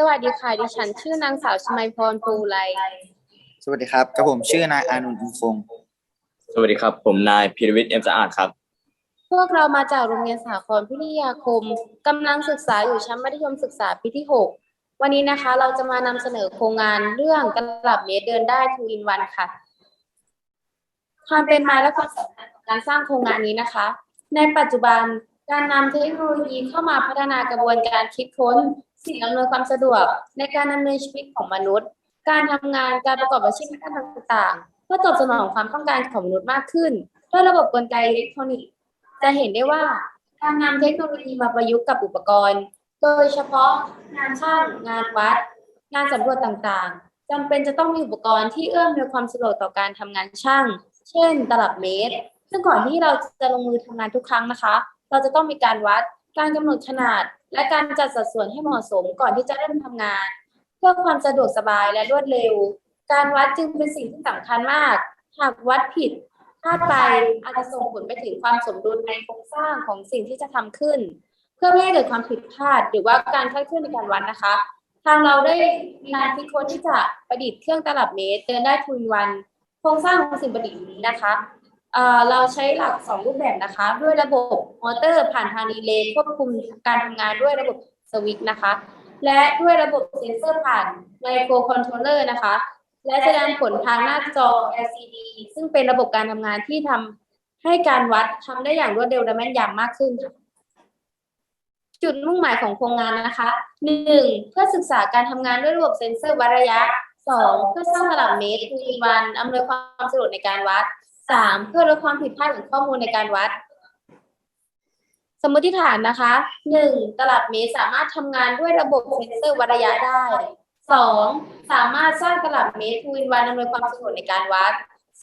สวัสดีค่ะ ดิฉันชื่อนางสาวชมัยพรปูไลสวัสดีครับกับผมชื่อนายอานุนท์อินคงสวัสดีครับ ผมนายพีรวิทย์เอ็มสะอาดครับ พวกเรามาจากโรงเรียนสาครพิทยาคมกำลังศึกษาอยู่ชั้นมัธยมศึกษาปีที่ 6 วันนี้นะคะเราจะมานำเสนอโครงงานเรื่องกลับเมตรเดินได้ทูอินวันค่ะ ความเป็นมาและความสำคัญของการสร้างโครงงานนี้นะคะ ในปัจจุบันการนำเทคโนโลยีเข้ามาพัฒนากระบวนการคิดค้น สิ่งอำนวยความสะดวกในการดำเนินชีวิตของมนุษย์ การทำงานการประกอบอาชีพต่างๆ เพื่อตอบสนองความต้องการของมนุษย์มากขึ้นด้วยระบบกลไกอิเล็กทรอนิกส์จะเห็นได้ว่าการนำเทคโนโลยีมาประยุกต์กับอุปกรณ์ โดยเฉพาะงานช่างงานวัด งานสำรวจต่างๆจำเป็นจะต้องมีอุปกรณ์ที่เอื้อมในความสะดวกต่อการทำงานช่าง เช่น ตลับเมตร ซึ่งก่อนที่เราจะลงมือทำงานทุกครั้งนะคะ เราจะต้องมีการวัดการกำหนดขนาดและการจัดสัดส่วนให้เหมาะสมก่อนที่จะเริ่มทำงาน เพื่อความสะดวกสบายและรวดเร็ว การวัดจึงเป็นสิ่งที่สำคัญมาก หากวัดผิดพลาดไปอาจจะส่งผลไปถึงความสมดุลในโครงสร้างของสิ่งที่จะทำขึ้น เพื่อไม่ให้เกิดความผิดพลาด หรือว่าการคลาดเคลื่อนในการวัดนะคะ ทางเราได้มีการคิดค้นที่จะประดิษฐ์เครื่องตลับเมตรเดินได้ทุนวัน โครงสร้างของสิ่งประดิษฐ์นี้นะคะ เราใช้หลักสองรูปแบบนะคะ ด้วยระบบมอเตอร์ผ่านทางรีเลย์ควบคุมการทำงานด้วยระบบสวิตช์นะคะ และด้วยระบบเซ็นเซอร์ผ่านไมโครคอนโทรลเลอร์นะคะ และแสดงผลทางหน้าจอ LCD ซึ่งเป็นระบบการทำงานที่ทำให้การวัดทำได้อย่างรวดเร็วและแม่นยำมากขึ้นค่ะจุดมุ่งหมายของโครงงานนะคะหนึ่งเพื่อศึกษาการทำงานด้วยระบบเซ็นเซอร์วัดระยะสองเพื่อสร้างตลับเมตรทูนวันอำนวยความสะดวกในการวัด สามเพื่อลดความผิดพลาดของข้อมูลในการวัด สมมติฐานนะคะหนึ่งตลับเมตรสามารถทำงานด้วยระบบเซ็นเซอร์วัดระยะได้สองสามารถสร้างตลับเมตรทูนวันอำนวยความสะดวกในการวัด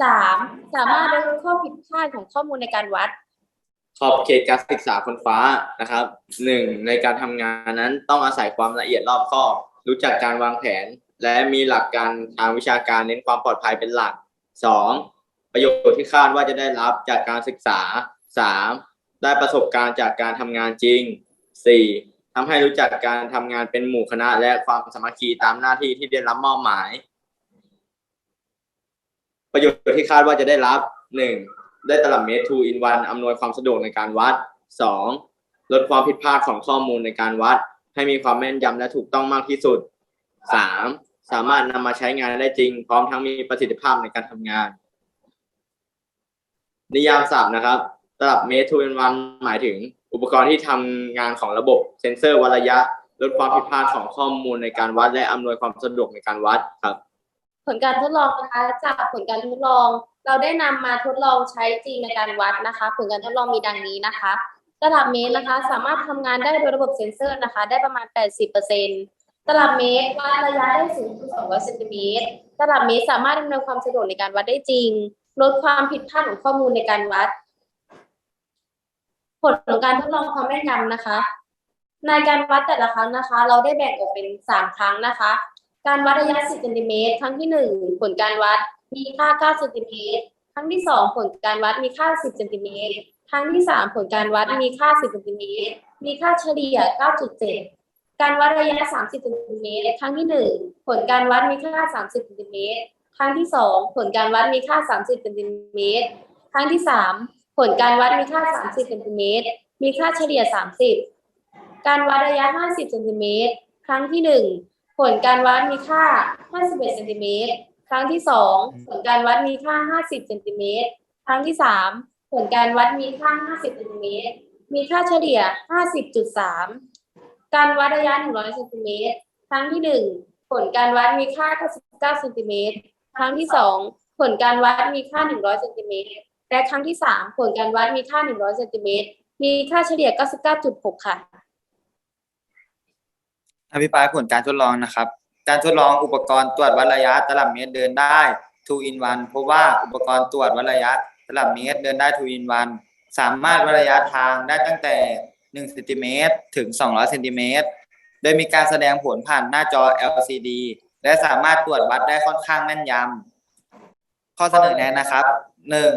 สามสามารถลดข้อผิดพลาดของข้อมูลในการวัด ขอบเขตการศึกษาคนฟ้านะครับหนึ่งในการทำงานนั้นต้องอาศัยความละเอียดรอบคอบ รู้จักการวางแผน และมีหลักการทางวิชาการเน้นความปลอดภัยเป็นหลักสอง ประโยชน์ที่คาดว่าจะได้รับจากการศึกษาสามได้ประสบการณ์จากการทำงานจริงสี่ทำให้รู้จักการทำงานเป็นหมู่คณะ และความสามัคคีตามหน้าที่ที่ได้รับมอบหมาย ประโยชน์ที่คาดว่าจะได้รับหนึ่งได้ตลับเมตร 2 in 1อำนวยความสะดวกในการวัด 2. ลดความผิดพลาดของข้อมูลในการวัด ให้มีความแม่นยำและถูกต้องมากที่สุด 3. สามารถนำมาใช้งานได้จริง พร้อมทั้งมีประสิทธิภาพในการทำงาน นิยามศัพท์นะครับตลับเมตร2 in 1หมายถึงอุปกรณ์ที่ทำงานของระบบเซ็นเซอร์วัดระยะลดความผิดพลาดของข้อมูลในการวัด และอำนวยความสะดวกในการวัดครับ ผลการทดลองนะคะจากผลการทดลอง เราได้นำมาทดลองใช้จริงในการวัดนะคะ ผลการทดลองมีดังนี้นะคะตลับเมตรนะคะสามารถทำงานได้โดยระบบเซ็นเซอร์นะคะ ได้ประมาณ 80%ตลับเมตรวัดระยะได้สูงถึง200เซนติเมตรตลับเมตรสามารถดำเนินความสะดวกในการวัดได้จริง ลดความผิดพลาดของข้อมูลในการวัด ผลของการทดลองความแม่นยำนะคะ ในการวัดแต่ละครั้งนะคะ เราได้แบ่งออกเป็นสามครั้งนะคะ การวัดระยะ10เซนติเมตรครั้งที่หนึ่งผลการวัดมีค่า9เซนติเมตรครั้งที่สองผลการวัดมีค่า 10เซนติเมตรครั้งที่สามผลการวัดมีค่า 10เซนติเมตรมีค่าเฉลี่ย 9.7การวัดระยะ 30เซนติเมตร ครั้งที่หนึ่งผลการวัดมีค่า 30เซนติเมตร ครั้งที่สองผลการวัดมีค่า 30เซนติเมตรครั้งที่สามผลการวัดมีค่า 30เซนติเมตรมีค่าเฉลี่ย 30 การวัดระยะ 50เซนติเมตรครั้งที่หนึ่งผลการวัดมีค่า 51เซนติเมตรครั้งที่2ผลการวัดมีค่า 50เซนติเมตรครั้งที่3ผลการวัดมีค่า 50เซนติเมตรมีค่าเฉลี่ย 50.3 การวัดระยะ 100เซนติเมตรครั้งที่1ผลการวัดมีค่า 99เซนติเมตร ครั้งที่2ผลการวัดมีค่า 100เซนติเมตรและครั้งที่3ผลการวัดมีค่า 100เซนติเมตรมีค่าเฉลี่ย 99.6 ค่ะ อภิปรายผลการทดลองนะครับ การทดลองอุปกรณ์ตรวจวัดระยะตลับเมตรเดินได้2 in 1พบว่าอุปกรณ์ตรวจวัดระยะตลับเมตรเดินได้2 in 1สามารถวัดระยะทางได้ตั้งแต่1เซนติเมตรถึง 200เซนติเมตรโดยมีการแสดงผลผ่านหน้าจอ LCD และสามารถตรวจวัดได้ค่อนข้างแม่นยำข้อเสนอแนะนะครับ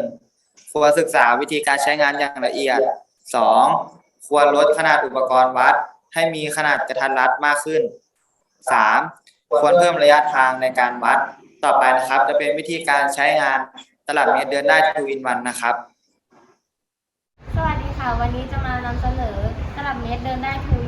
1. ควรศึกษาวิธีการใช้งานอย่างละเอียด 2. ควรลดขนาดอุปกรณ์วัด ให้มีขนาดกระทัดรัดมากขึ้นสามควรเพิ่มระยะทางในการวัด ต่อไปนะครับ จะเป็นวิธีการใช้งานตลับเมตรเดินได้2 in 1นะครับ สวัสดีค่ะ วันนี้จะมานำเสนอตลับเมตรเดินได้ทู